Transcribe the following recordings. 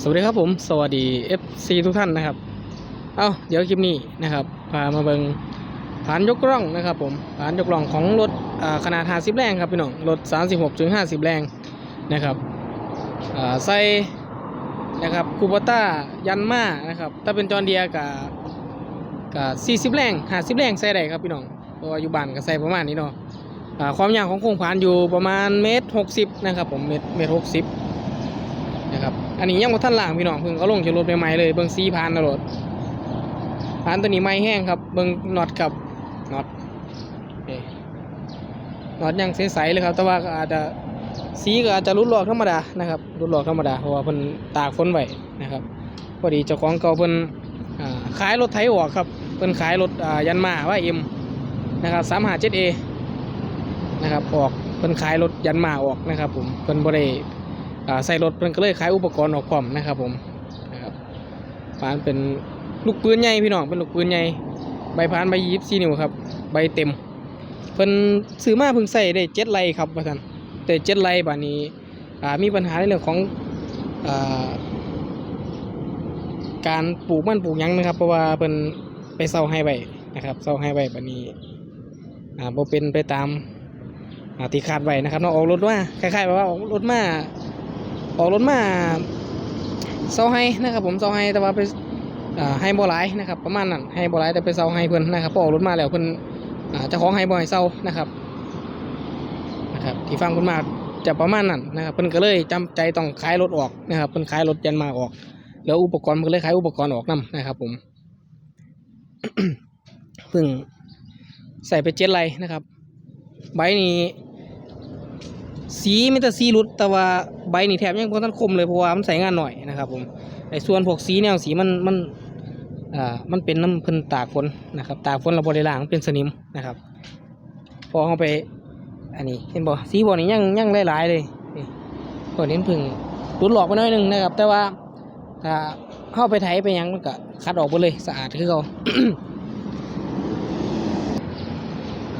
สวัสดีครับผมสวัสดี FC ทุกท่านนะครับ เอาเดี๋ยวคลิปนี้นะครับพามาเบิงฐานยกร่องนะครับผมฐานยกร่องของรถอ่าขนาด 50 แรงครับพี่น้องรถ 36-50 แรงนะครับใส่นะครับคูปต้ายันมานะครับถ้าเป็นจอนเดียกับกับ40 แรง 50 แรงใส่ได้ครับพี่น้องเพราะว่าอยู่บ้านก็ใส่ประมาณนี้เนาะความยาวของโครงผานอยู่ประมาณเมตร60นะครับผมเมตรเมตร60นะครับ อันนี้ยังบ่ทันล่างพี่น้องเพิ่งเขาลงจากรถใหม่ๆเลยเบิ่งสีพานนะรถพานตัวนี้ไม่แห้งครับ เบิ่งน็อตครับน็อตน็อตยังใสๆเลยครับ แต่ว่าอาจจะสีก็อาจจะรุดหลอกธรรมดานะครับรุดหลอกธรรมดาเพราะว่าเพิ่นตากฝนไว้นะครับพอดีเจ้าของเก่าเพิ่นขายรถไถออกครับเพิ่นขายรถยันมาว่าเอ็มนะครับ357 A นะครับออกเพิ่นขายรถยันมาออกนะครับผมเพิ่นบ่ได้อ่า ใส่รถเพิ่นก็เลยขายอุปกรณ์ออกพร้อมนะครับผมนะครับพานเป็นลูกปืนใหญ่พี่น้องเป็นลูกปืนใหญ่ใบพานใบยี่สิบสี่นิ้วครับใบเต็มเพิ่นซื้อมาเพิ่งใส่ได้เจ็ดไรครับว่าซั่นแต่เจ็ดไร่บานี้มีปัญหาในเรื่องของอาการปลูกมันปลูกยังนะครับเพราะว่าเพิ่นไปเซาให้ไว้นะครับเซาให้ไว้บัดนี้อ่าบ่เป็นไปตามอ่าที่คาดไว้นะครับเนาะออกรถมาคล้ายๆแบบว่าออกรถมา ออกรถมาเซาให้นะครับผมเซาให้แต่ว่าไปอ่าให้บ่หลนะครับประมาณนั้นให้บ่หลแต่ไปเซาให้เพิ่นนะครับพอออกรถมาแล้วเพิ่นอ่าเจ้าของให้บ่ให้เซานะครับนะครับที่ฟังเพิ่นมาจะประมาณนั้นนะครับเพิ่นก็เลยจำใจต้องขายรถออกนะครับเพิ่นขายรถยันมาออก แล้วอุปกรณ์เพิ่นเลยขายอุปกรณ์ออกนํนะครับผมเพิ่งใส่ไปเจ็ดไรนะครับ ใบนี้สีไมีแต่สีรุดแต่ว่า บนี่แทบยังบ่ทันคมเลยเพราะว่ามันใส่งานหน่อยนะครับผมไอ้ส่วนพวกสีแนวสีมันมันอ่ามันเป็นน้ำเพิ่นตากฝนนะครับตากฝนเราบ่ได้ล้างเป็นสนิมนะครับ พอเอาไปอันนี้เห็นบ่สีบ่นี่ยังยังหลายๆเลยนี่พวกนี้พิ่งรุดหลอกไปน่อยหนึงนะครับ แต่ว่าถ้าเข้าไปไถไปยังมันก็คัดออกหมดเลยสะอาดคือเขา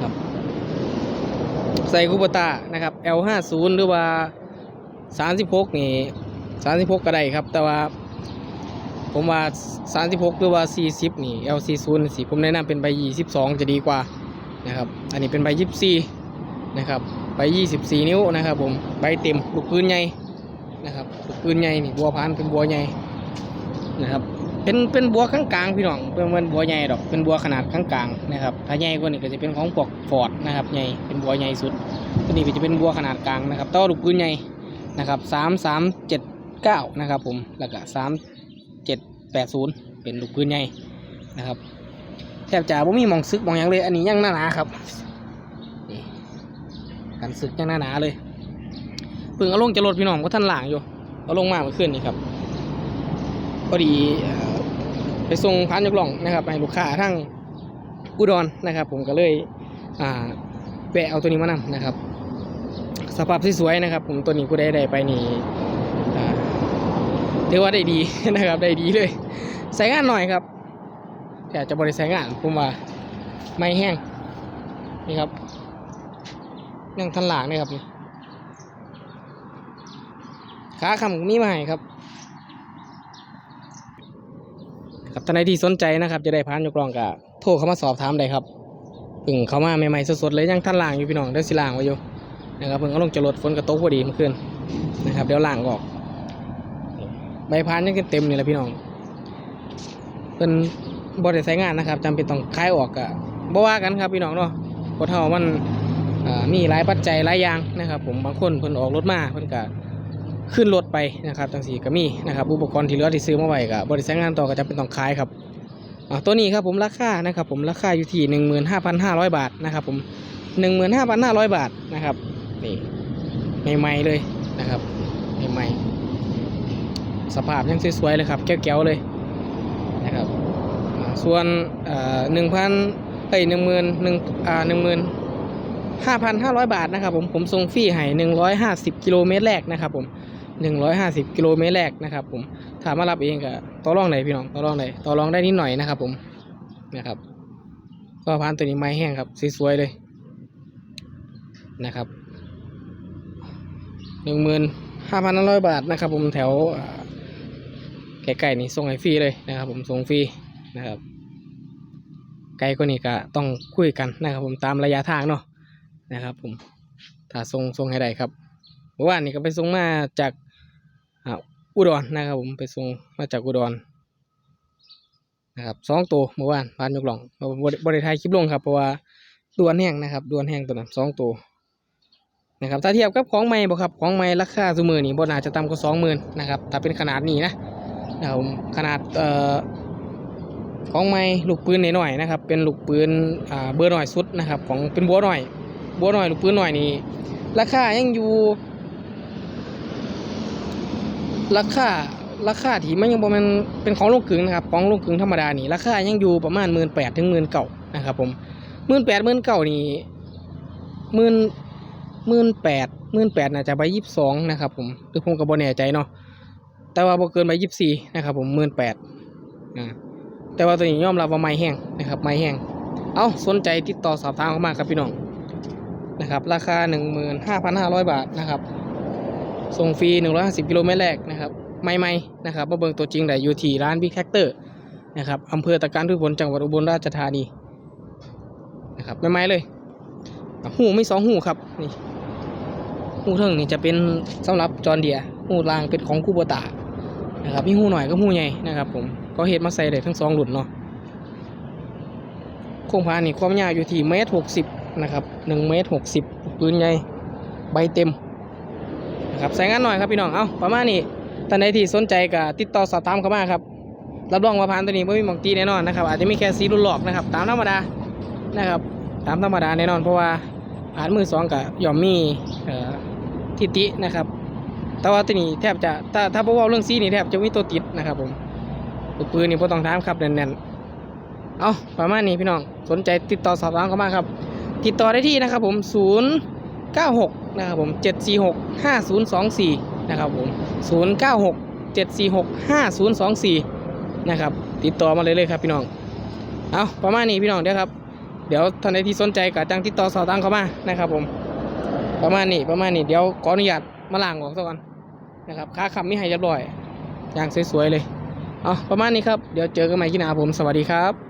ครับใส่คูปตานะครับ L50 หรือว่า 36นี่36ก็ได้ครับ แต่ว่าผมว่า36หรือว่า40นี่ L40 นี่สิผมแนะนำเป็นใบ22จะดีกว่านะครับ อันนี้เป็นใบ24นะครับใบ24นิ้วนะครับผมใบเต็มลูกปืนใหญ่นะครับลูกปืนใหญ่นี่บัวพานเป็นบัวใหญ่นะครับเป็นเป็นบัวข้างกลางพี่น้องเป็นมันบัวใหญ่ดอกเป็นบัวขนาดข้างกลางนะครับถ้าใหญ่กว่านี้ก็จะเป็นของพวกฟอร์ดนะครับใหญ่เป็นบัวใหญ่สุดตัวนี้ก็จะเป็นบัวขนาดกลางนะครับต่อลูกปืนใหญ่ นะครับสามสามเจ็ดเก้านะครับผมแล้วก็สามเจ็ดแปดศูนย์เป็นลูกปืนใหญ่นะครับแทบจะบ่มีมองซึกมองหยังเลย อันนี้ยังหนาหนาๆครับนี่กันซึกยังหนาหนาๆเลยเพิ่งเอาลงจะรถพี่น้องก็ท่านหลางอยู่เอาลงมาเมื่อคืนนี่ครับพอดีไปส่งพันยกล่องนะครับให้ลูกค้าทั้งอุดรนะครับ ผมก็เลยแวะเอาตัวนี้มานำนะครับ สภาพสวยๆนะครับ ผมตัวนี้กูได้ได้ไปนี่ถือว่าได้ดีนะครับได้ดีเลยใส่งานหน่อยครับแต่จะบริใส่งานผมว่าไม่แห้งนี่ครับยังทันหลางนี่ครับนี่ขาคำมีให้ครับครับท่านใดที่สนใจนะครับ จะได้พานยกลองกับโทรเข้ามาสอบถามได้ครับพิ่งเข้ามาใหม่ๆสดๆเลยยังท่านล่างอยู่พี่น้องเดี๋ยวสิล่างไว้อยู่ นะครับเพิ่งเอาลงจะรถฝนกระตกพอดีเมื่อคืนนะครับเดี๋ยวล่างออก ใบพานยังเต็มนี่แหละพี่น้องเป็นบริษัทงานนะครับจำเป็นต้องคายออกกะบ่ว่ากันครับพี่น้องเนาะพราะเท่ามันมีหลายปัจจัยหลายอย่างนะครับ ผมบางคนเพิ่นออกรถมาเพิ่นก็ขึ้นรถไปนะครับจังสี่ก็มีนะครับอุปกรณ์ที่เหลือที่ซื้อมาไว้กับบริษัทงานต่อก็จะเป็นต้องขายครับตัวนี้ครับผมราคานะครับผมราคาอยู่ที่หนึ่งหมื่นห้าพันห้าร้อยบาทนะครับผมหนึ่งหมื่นห้าพันห้าร้อยบาทนะครับ นี่ใหม่ๆเลยนะครับใหม่ๆสภาพยังสวยๆเลยครับแก้วๆเลยนะครับส่วนหนึ่งพันเอ้ยหนึ่งหมื่นหนึ่งอ่าหนึ่งหมื่นห้าพันห้าร้อยบาทนะครับผมผมส่งฟรีให้หนึ่งร้อยห้าสิบกิโลเมตรแรกนะครับผมหนึ่งร้อยห้าสิบกิโลเมตรแรกนะครับผมถามมารับเองก็ต่อรองไหนพี่น้องต่อรองไหนต่อรองได้นิดหน่อยนะครับผมนะครับก็พานตัวนี้ไม้แห้งครับสวยๆเลยนะครับ หนึ่งหมื่นห้าพันห้าร้อยบาทนะครับ ผมแถวอ่าใกล้ๆนี่ส่งให้ฟรีเลยนะครับ ผมส่งฟรีนะครับไกลกว่านี้ก็ต้องคุยกันนะครับ ผมตามระยะทางเนาะนะครับ ผมถ้าส่งส่งให้ได้ครับเมื่อวานนี้ก็ไปส่งมาจากอุดรนะครับ ผมไปส่งมาจากอุดรนะครับสองตัวเมื่อวานพานยกหล่องบริบริไทยคลิปลงครับเพราะว่าดวนแห้งนะครับดวนแห้งตัวนั้นสองตัว นะครับถ้าเทียบกับของใหม่บ่ครับของใหม่ราคาสมือนี่บ่น่าจะต่ำกว่าสองหมื่นนะครับถ้าเป็นขนาดนี้นะนะครับผมขนาดเอ่อของใหม่ลูกปืนหน่อยๆนะครับ เป็นลูกปืนอ่าเบอร์หน่อยสุดนะครับ ของเป็นบัวหน่อย บัวหน่อยลูกปืนหน่อยนี่ราคายังอยู่ ราคาราคาที่มันยังบ่แมันเป็นของลูกกึ่งนะครับของลูกกึ่งธรรมดานี่ราคายังอยู่ประมาณหมื่นแปดถึงหมื่นเก้านะครับผมหมื่นแปดหมื่นเก้านี่หมื่น หมื่นแปดหมื่นแปดน่าจะใบยี่สิบสองนะครับผมหรือผมก็บ่แน่ใจเนาะแต่ว่าบ่เกินใบยี่สิบสี่นะครับผมหมื่นแปดอ่าแต่ว่าตัวนี้ยอมรับว่าไม้แห้งนะครับไม้แห้งเอาสนใจติดต่อสอบถามเข้ามาครับพี่น้องนะครับราคาหนึ่งหมื่นห้าพันห้าร้อยบาทนะครับส่งฟรีหนึ่งร้อยห้าสิบกิโลเมตรแรกนะครับไม่ไม่นะครับมาเบิ่งตัวจริงได้อยู่ที่ร้านบิ๊กแท็กเตอร์นะครับอำเภอตะการพืชผลจังหวัดอุบลราชธานีนะครับไม่ไม่เลยหูไม่สองหูครับนี่ หูเทิงนี่จะเป็นสำหรับจอนเดียหูล่างเป็นของคูโบตานะครับมีหูหน่อยก็หูใหญ่นะครับผมก็เห็ดมาใส่ได้ทั้งสองหลุดเนาะโครงพานนี่ความยาวอยู่ที่เมตรหกสิบนะครับหนึ่งเมตรหกสิบปืนใหญ่ใบเต็มนะครับใส่งานหน่อยครับพี่น้องเอาประมาณนี้ท่านใดที่สนใจก็ติดต่อสอบถามเข้ามาครับรับรองว่าพานตัวนี้ไม่มีหมองตีแน่นอนนะครับอาจจะมีแค่สีรุ่นหลอกนะครับตามธรรมดานะครับตามธรรมดาแน่นอนเพราะว่าอ่านมือสองกับยอมมีเอ่อ ทิตินะครับ แต่ว่าตัวนี้แทบจะถ้าถ้าบอกว่าเรื่องซีนี่แทบจะมีตัวติดนะครับผมปืนนี่พอต้องถามครับแน่นๆเอาประมาณนี้พี่น้องสนใจติดต่อสอบถามเข้ามาครับ ติดต่อได้ที่นะครับผม 0 9 6 นะครับผม 746 5024 นะครับผม 0 9 6 746 5024 นะครับ ติดต่อมาเลยเลยครับพี่น้อง เอาประมาณนี้พี่น้องเด้อครับ เดี๋ยวท่านใดที่สนใจก็จังติดต่อสอบถามเข้ามานะครับผม ประมาณนี้ประมาณนี้เดี๋ยวขออนุญาตมาล่างออกซะก่อนนะครับค้าคำไม่ให้เรียบร้อยอย่างสวยๆเลยเอาประมาณนี้ครับ เดี๋ยวเจอกันใหม่ที่หน้าผมสวัสดีครับ